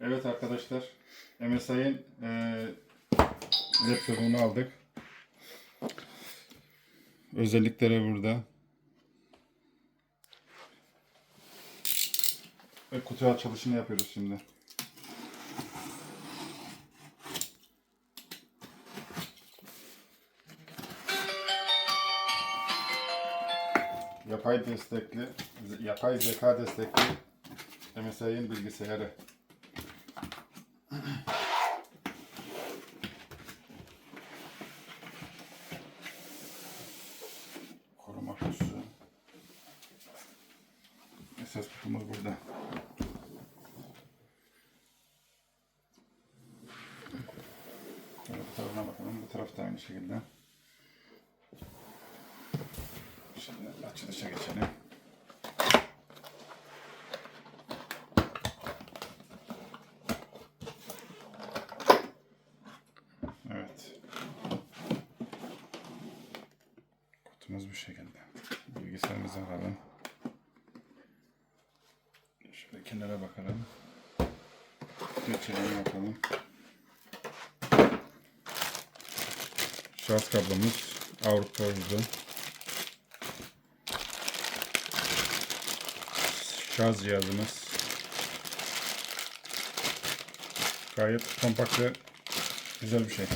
Evet arkadaşlar, MSI'ın e, laptopunu aldık. Özellikleri burada. Ve kutu açılışını yapıyoruz şimdi. Yapay destekli, yapay zeka destekli MSI'ın bilgisayarı. Koruma kutusu. Esas kutumuz burada. Bu tarafına bakalım. Bu taraf da aynı şekilde. Şimdi açılışa geçelim. Evet. Kutumuz bu şekilde. Bilgisayarımızı alalım. Şöyle kenara bakalım. Geçelim bakalım. Şarj kablomuz Avrupa uzun. Şarj cihazımız. Gayet kompakt ve güzel bir şey.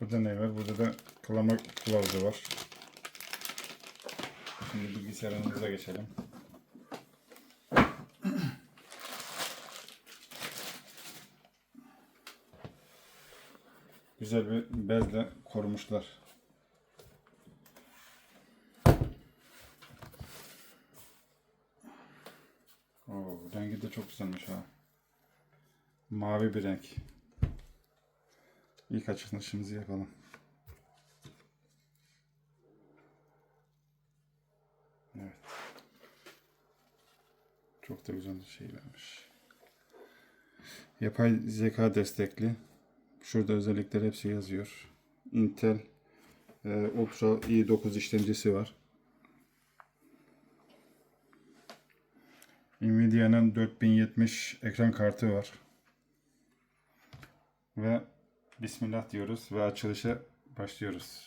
Burada ne var? Burada da kullanma kılavuzu var. Şimdi bilgisayarımıza geçelim. Güzel bir bezle korumuşlar. Oo, rengi de çok güzelmiş ha. Mavi bir renk. İlk açılışımızı yapalım. Çok da güzel şey vermiş. Yapay zeka destekli. Şurada özellikler hepsi yazıyor. Intel e, Ultra i9 işlemcisi var. Nvidia'nın 4070 ekran kartı var. Ve Bismillah diyoruz ve açılışa başlıyoruz.